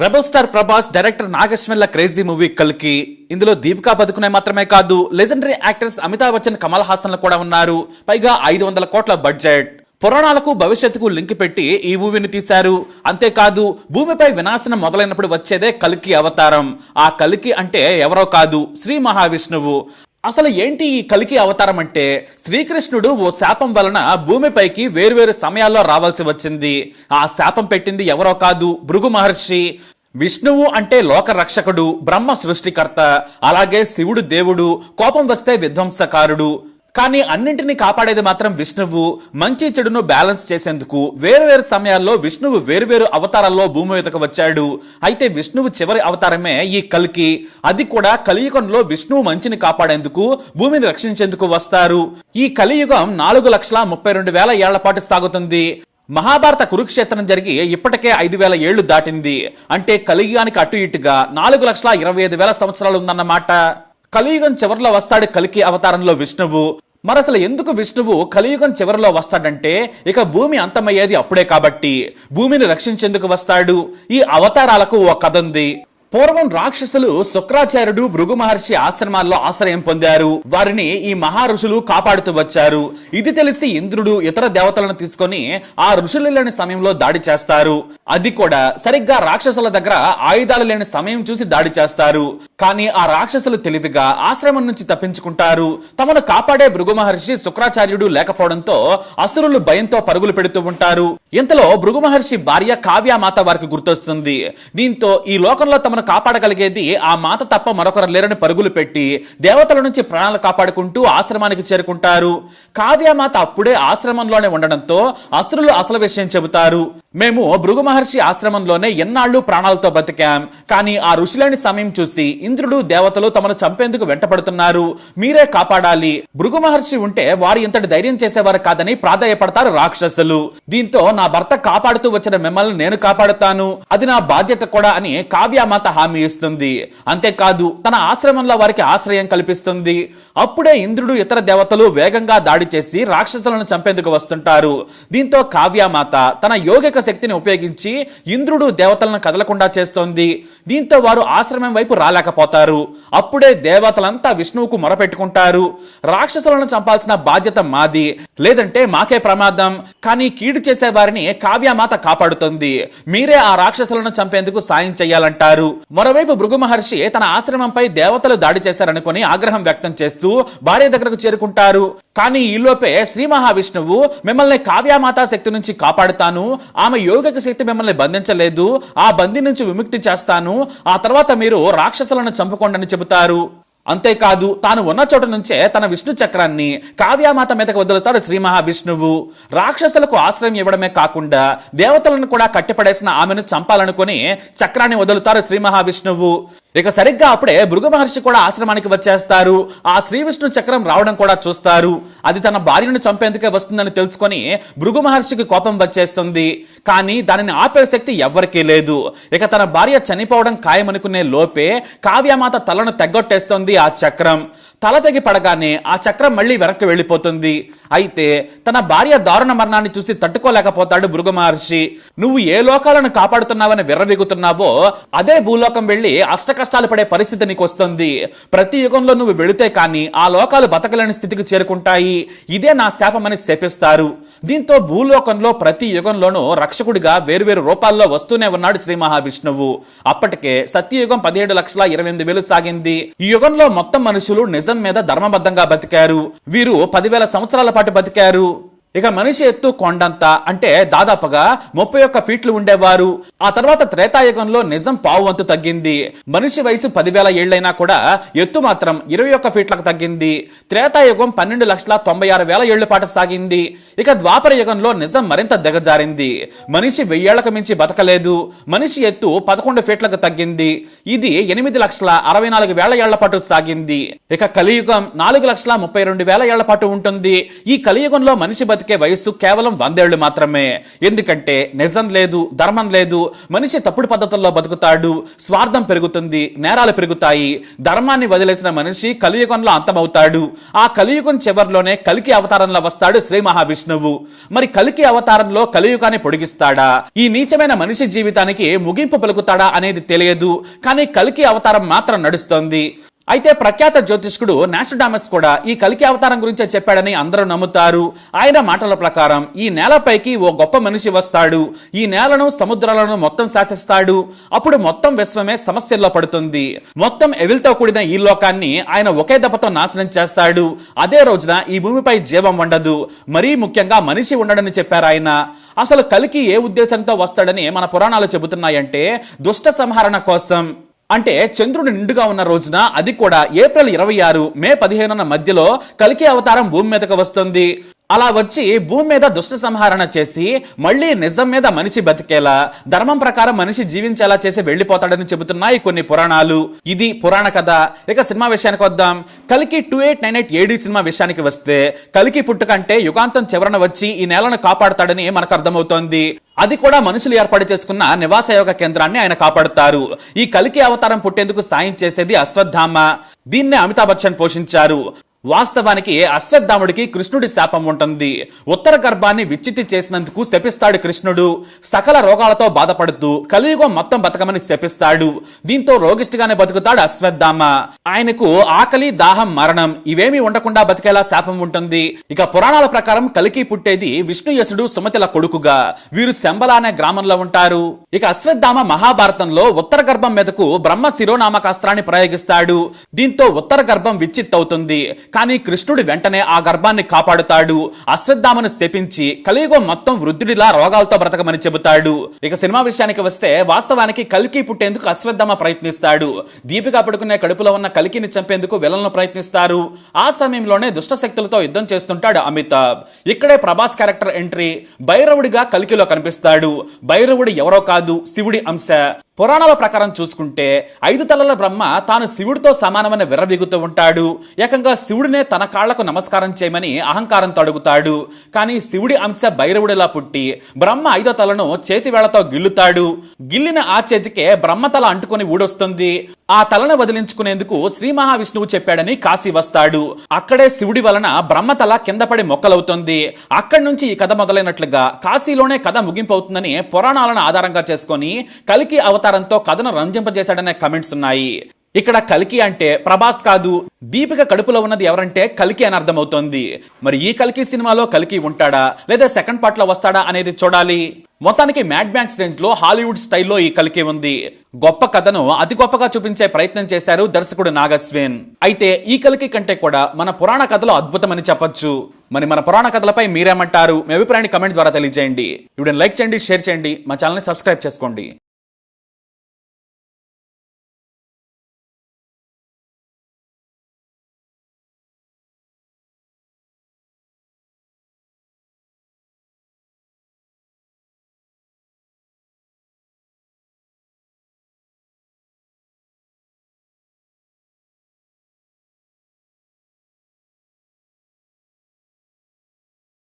Rebel star Prabhas director నాగేశ్వర్ల crazy movie కల్కి ఇందులో దీపికా పదుకునే మాత్రమే కాదు లెజెండరీ యాక్టర్స్ అమితాబ్ బచ్చన్ కమల్ హాసన్లు కూడా ఉన్నారు. పైగా ఐదు వందల కోట్ల బడ్జెట్ పురాణాలకు భవిష్యత్తుకు లింక్ పెట్టి ఈ మూవీని తీశారు. అంతేకాదు భూమిపై వినాశనం మొదలైనప్పుడు వచ్చేదే కలికి అవతారం. ఆ కలికి అంటే ఎవరో కాదు శ్రీ మహావిష్ణువు. అసలు ఏంటి ఈ కలికి అవతారం అంటే? శ్రీకృష్ణుడు ఓ శాపం వలన భూమిపైకి వేరువేరు సమయాల్లో రావాల్సి వచ్చింది. ఆ శాపం పెట్టింది ఎవరో కాదు? భృగు మహర్షి. విష్ణువు అంటే లోక రక్షకుడు బ్రహ్మ సృష్టికర్త. అలాగే శివుడు దేవుడు కోపం వస్తే విధ్వంసకారుడు. కానీ అన్నింటినీ కాపాడేది మాత్రం విష్ణువు మంచి చెడును బ్యాలెన్స్ చేసేందుకు వేరువేరు సమయాల్లో విష్ణువు వేరువేరు అవతారాల్లో భూమి మీదకు వచ్చాడు. అయితే విష్ణువు చివరి అవతారమే ఈ కల్కి. అది కూడా కలియుగంలో విష్ణువు మంచిని కాపాడేందుకు భూమిని రక్షించేందుకు వస్తారు. ఈ కలియుగం నాలుగు లక్షల ముప్పై రెండు వేల ఏళ్ళ పాటు సాగుతుంది. మహాభారత కురుక్షేత్రం జరిగి ఇప్పటికే ఐదు వేల ఏళ్ళు దాటింది. అంటే కలియుగానికి అటు ఇటుగా నాలుగు లక్షల ఇరవై ఐదు వేల సంవత్సరాలు ఉందన్నమాట. కలియుగం చివరిలో వస్తాడు కలికి అవతారంలో విష్ణువు. మరి అసలు ఎందుకు విష్ణువు కలియుగం చివరిలో వస్తాడంటే ఇక భూమి అంతమయ్యేది అప్పుడే కాబట్టి. భూమిని రక్షించేందుకు వస్తాడు. ఈ అవతారాలకు ఓ కథ ఉంది. పూర్వం రాక్షసులు శుక్రాచార్యుడు భృగు మహర్షి ఆశ్రమాల్లో ఆశ్రయం పొందారు. వారిని ఈ మహా ఋషులు కాపాడుతూ వచ్చారు. ఇది తెలిసి ఇంద్రుడు ఇతర దేవతలను తీసుకొని ఆ ఋషులు లేని సమయంలో దాడి చేస్తారు. అది కూడా సరిగ్గా రాక్షసుల దగ్గర ఆయుధాలు లేని సమయం చూసి దాడి చేస్తారు. కానీ ఆ రాక్షసులు తెలివిగా ఆశ్రమం నుంచి తప్పించుకుంటారు. తమను కాపాడే భృగు మహర్షి శుక్రాచార్యుడు లేకపోవడంతో అసురులు భయంతో పరుగులు పెడుతూ ఉంటారు. ఇంతలో భృగు మహర్షి భార్య కావ్యమాత వారికి గుర్తొస్తుంది. దీంతో ఈ లోకంలో తమను కాపాడగలిగేది ఆ మాత తప్ప మరొకరు లేరని పరుగులు పెట్టి దేవతల నుంచి ప్రాణాలు కాపాడుకుంటూ ఆశ్రమానికి చేరుకుంటారు. కావ్యమాత అప్పుడే ఆశ్రమంలోనే ఉండడంతో అసురులు అసలు విషయం చెబుతారు. మేము భృగు మహర్షి ఆశ్రమంలోనే ఎన్నాళ్ళు ప్రాణాలతో బతికాం. కానీ ఆ ఋషులని సమయం చూసి ఇంద్రుడు దేవతలు తమను చంపేందుకు వెంటపడుతున్నారు. మీరే కాపాడాలి. భృగు మహర్షి ఉంటే వారు ఇంతటి ధైర్యం చేసేవారు కాదని ప్రాధాయపడతారు రాక్షసులు. దీంతో నా భర్త కాపాడుతూ వచ్చిన మిమ్మల్ని నేను కాపాడుతాను. అది నా బాధ్యత కూడా అని కావ్యమాత హామీ ఇస్తుంది. అంతేకాదు తన ఆశ్రమంలో వారికి ఆశ్రయం కల్పిస్తుంది. అప్పుడే ఇంద్రుడు ఇతర దేవతలు వేగంగా దాడి చేసి రాక్షసులను చంపేందుకు వస్తుంటారు. దీంతో కావ్యమాత తన యోగిక శక్తిని ఉపయోగించి ఇంద్రుడు దేవతలను కదలకుండా చేస్తోంది. దీంతో వారు ఆశ్రమం వైపు రాలేకపోతారు. అప్పుడే దేవతలంతా విష్ణువుకు మొరపెట్టుకుంటారు. రాక్షసులను చంపాల్సిన బాధ్యత మాది. లేదంటే మాకే ప్రమాదం. కానీ కీడు చేసే వారిని కావ్యమాత కాపాడుతుంది. మీరే ఆ రాక్షసులను చంపేందుకు సాయం చేయాలంటారు. మరోవైపు భృగు మహర్షి తన ఆశ్రమంపై దేవతలు దాడి చేశారనుకుని ఆగ్రహం వ్యక్తం చేస్తూ భార్య దగ్గరకు చేరుకుంటారు. కానీ ఈలోపే శ్రీ మహావిష్ణువు మిమ్మల్ని కావ్యామాతా శక్తి నుంచి కాపాడుతాను. ఆమె యోగిక శక్తి మిమ్మల్ని బంధించలేదు. ఆ బందీ నుంచి విముక్తి చేస్తాను. ఆ తర్వాత మీరు రాక్షసులను చంపుకోండి చెబుతారు. అంతేకాదు తాను ఉన్న చోట నుంచే తన విష్ణు చక్రాన్ని కావ్యామాత మీదకు వదులుతాడు శ్రీ మహావిష్ణువు. రాక్షసులకు ఆశ్రయం ఇవ్వడమే కాకుండా దేవతలను కూడా కట్టిపడేసిన ఆమెను చంపాలనుకుని చక్రాన్ని వదులుతారు శ్రీ మహావిష్ణువు. ఇక సరిగ్గా అప్పుడే భృగు మహర్షి కూడా ఆశ్రమానికి వచ్చేస్తారు. ఆ శ్రీ విష్ణు చక్రం రావడం కూడా చూస్తారు. అది తన భార్యను చంపేందుకే వస్తుందని తెలుసుకొని భృగు మహర్షికి కోపం వచ్చేస్తుంది. కానీ దానిని ఆపే శక్తి ఎవ్వరికీ లేదు. ఇక తన భార్య చనిపోవడం ఖాయమనుకునే లోపే కావ్యమాత తలను తెగ్గొట్టేస్తోంది ఆ చక్రం. తల తెగి పడగానే ఆ చక్రం మళ్ళీ వెనక్కి వెళ్ళిపోతుంది. అయితే తన భార్య దారుణ మరణాన్ని చూసి తట్టుకోలేకపోతాడు భృగు మహర్షి నువ్వు ఏ లోకాలను కాపాడుతున్నావని విర్రవిగుతున్నావో అదే భూలోకం వెళ్ళి అష్ట కష్టాలు పడే పరిస్థితి నీకు వస్తుంది ప్రతి యుగంలో నువ్వు వెళితే కానీ ఆ లోకాలు బతకలేని స్థితికి చేరుకుంటాయి. ఇదే నా శాపమని శపిస్తారు. దీంతో భూలోకంలో ప్రతి యుగంలోనూ రక్షకుడిగా వేరువేరు రూపాల్లో వస్తూనే ఉన్నాడు శ్రీ మహావిష్ణువు. అప్పటికే సత్యయుగం పదిహేడు లక్షల ఇరవై ఎనిమిది వేలు సాగింది. ఈ యుగంలో మొత్తం మనుషులు నిజం మీద ధర్మబద్ధంగా బతికారు. వీరు పదివేల సంవత్సరాల పాటు బతికారు. ఇక మనిషి ఎత్తు కొండంత అంటే దాదాపుగా ముప్పై ఒక్క ఫీట్లు ఉండేవారు. ఆ తర్వాత త్రేతాయుగంలో నిజం పావు వంతు తగ్గింది. మనిషి వయసు పదివేల ఏళ్ళైనా కూడా ఎత్తు మాత్రం ఇరవై ఒక్క ఫీట్లకు తగ్గింది. త్రేతాయుగం పన్నెండు లక్షల తొంభై ఆరు వేల ఏళ్ళ పాటు సాగింది. ఇక ద్వాపర యుగంలో నిజం మరింత దిగజారింది. మనిషి వెయ్యేళ్ళకు మించి బతకలేదు. మనిషి ఎత్తు పదకొండు ఫీట్లకు తగ్గింది. ఇది ఎనిమిది లక్షల అరవై నాలుగు వేల ఏళ్ళ పాటు సాగింది. ఇక కలియుగం నాలుగు లక్షల ముప్పై రెండు వేల ఏళ్ళ పాటు ఉంటుంది. ఈ కలియుగంలో మనిషి బతి బతికే వయస్సు కేవలం వందేళ్ళు మాత్రమే. ఎందుకంటే నిజం లేదు ధర్మం లేదు మనిషి తప్పుడు పద్ధతుల్లో బతుకుతాడు స్వార్థం పెరుగుతుంది నేరాలు పెరుగుతాయి. ధర్మాన్ని వదిలేసిన మనిషి కలియుగంలో అంతమవుతాడు. ఆ కలియుగం చివరిలోనే కలికి అవతారంలో వస్తాడు శ్రీ మహావిష్ణువు. మరి కలికి అవతారంలో కలియుగాన్ని పొడిగిస్తాడా? ఈ నీచమైన మనిషి జీవితానికి ముగింపు పలుకుతాడా అనేది తెలియదు. కానీ కలికి అవతారం మాత్రం నడుస్తోంది. అయితే ప్రఖ్యాత జ్యోతిష్కుడు నాస్టడామస్ కూడా ఈ కలికి అవతారం గురించే చెప్పాడని అందరూ నమ్ముతారు. ఆయన మాటల ప్రకారం ఈ నేలపైకి ఓ గొప్ప మనిషి వస్తాడు. ఈ నేలను సముద్రాలను మొత్తం శాసిస్తాడు. అప్పుడు మొత్తం విశ్వమే సమస్యల్లో పడుతుంది. మొత్తం ఎవిల్తో కూడిన ఈ లోకాన్ని ఆయన ఒకే దెబ్బతో నాశనం చేస్తాడు. అదే రోజున ఈ భూమిపై జీవం ఉండదు మరీ ముఖ్యంగా మనిషి ఉండడని చెప్పారు ఆయన. అసలు కలికి ఏ ఉద్దేశంతో వస్తాడని మన పురాణాలు చెబుతున్నాయంటే దుష్ట సంహరణ కోసం. అంటే చంద్రుడు నిండుగా ఉన్న రోజున అది కూడా ఏప్రిల్ ఇరవై ఆరు మే పదిహేనున్న మధ్యలో కలికే అవతారం భూమి మీదకు వస్తుంది. అలా వచ్చి భూమి మీద దుష్ట సంహరణ చేసి మళ్ళీ నిజం మీద మనిషి బతికేలా ధర్మం ప్రకారం మనిషి జీవించేలా చేసి వెళ్ళిపోతాడని చెబుతున్నాయి కొన్ని పురాణాలు. ఇది పురాణ కథ. ఇక సినిమా విషయానికి వద్దాం. కలికి two eight nine eight AD cinema విషయానికి వస్తే కలికి పుట్టుకంటే యుగాంతం చివరన వచ్చి ఈ నేలను కాపాడతాడని మనకు అర్థమవుతోంది. అది కూడా మనుషులు ఏర్పాటు చేసుకున్న నివాస యోగ కేంద్రాన్ని ఆయన కాపాడుతారు. ఈ కలికి అవతారం పుట్టేందుకు సాయం చేసేది అశ్వత్థామ. దీన్నే అమితాబ్ బచ్చన్ పోషించారు. వాస్తవానికి అశ్వత్థాముడికి కృష్ణుడి శాపం ఉంటుంది? ఉత్తర గర్భాన్ని విచ్చితి చేసినందుకు శపిస్తాడు కృష్ణుడు. సకల రోగాలతో బాధపడుతూ కలియుగం మొత్తం బతకమని శపిస్తాడు. దీంతో రోగిష్టిగానే బతుకుతాడు అశ్వత్థామ. ఆయనకు ఆకలి దాహం మరణం ఇవేమీ ఉండకుండా బతికేలా శాపం ఉంటుంది. ఇక పురాణాల ప్రకారం కలికి పుట్టేది విష్ణుయసుడు సుమతిల కొడుకుగా. వీరు శంబల అనే గ్రామంలో ఉంటారు. ఇక అశ్వత్థామ మహాభారతంలో ఉత్తర గర్భం మీదకు బ్రహ్మ శిరోనామకాస్త్రాన్ని ప్రయోగిస్తాడు. దీంతో ఉత్తర గర్భం విచ్చిత్తవుతుంది కానీ కృష్ణుడు వెంటనే ఆ గర్భాన్ని కాపాడుతాడు. అశ్వత్థామను శపించి కలియుగం మొత్తం వృద్ధుడిలా రోగాలతో బ్రతకమని చెబుతాడు. ఇక సినిమా విషయానికి వస్తే వాస్తవానికి కలికి పుట్టేందుకు అశ్వత్థామ ప్రయత్నిస్తాడు. దీపిక పడుకునే కడుపులో ఉన్న కలికిని చంపేందుకు విలన్లు ప్రయత్నిస్తారు. ఆ సమయంలోనే దుష్ట శక్తులతో యుద్ధం చేస్తుంటాడు అమితాబ్. ఇక్కడే ప్రభాస్ క్యారెక్టర్ ఎంట్రీ. భైరవుడిగా కలికిలో కనిపిస్తాడు. భైరవుడు ఎవరో కాదు శివుడి అంశ. పురాణాల ప్రకారం చూసుకుంటే ఐదు తలల బ్రహ్మ తాను శివుడితో సమానమని విర్రవీగుతూ ఉంటాడు. ఏకంగా శివుడినే తన కాళ్ళకు నమస్కారం చేయమని అహంకారంతో అడుగుతాడు. కానీ శివుడి అంశ భైరవుడిలా పుట్టి బ్రహ్మ ఐదో తలను చేతివేళ్ళతో గిల్లుతాడు. గిల్లిన ఆ చేతికే బ్రహ్మ తల అంటుకొని ఊడొస్తుంది. ఆ తలను వదిలించుకునేందుకు శ్రీ మహావిష్ణువు చెప్పాడని కాశీ వస్తాడు. అక్కడే శివుడి వలన బ్రహ్మ తల కింద పడి మొక్కలవుతుంది. అక్కడి నుంచి ఈ కథ మొదలైనట్లుగా కాశీలోనే కథ ముగింపు అవుతుందని పురాణాలను ఆధారంగా చేసుకొని కలికి అవతారంతో కథను రంజింపజేశాడనే కమెంట్స్ ఉన్నాయి. ఇక్కడ కలికి అంటే ప్రభాస్ కాదు దీపిక కడుపులో ఉన్నది ఎవరంటే కలికి అని అర్థమవుతోంది. మరి ఈ కలికి సినిమాలో కలికి ఉంటాడా లేదా సెకండ్ పార్ట్లో వస్తాడా అనేది చూడాలి. మొత్తానికి మ్యాడ్ బ్యాంక్స్ రేంజ్లో హాలీవుడ్ స్టైల్లో ఈ కలికి ఉంది. గొప్ప కథను అతి గొప్పగా చూపించే ప్రయత్నం చేశారు దర్శకుడు నాగస్వేన్ అయితే ఈ కలికి కంటే కూడా మన పురాణ కథలో అద్భుతమని చెప్పొచ్చు. మరి మన పురాణ కథలపై మీరేమంటారు? మీ అభిప్రాయాన్ని కమెంట్ ద్వారా తెలియజేయండి. ఇప్పుడు లైక్ చేయండి షేర్ చేయండి. మా ఛానల్ని సబ్స్క్రైబ్ చేసుకోండి.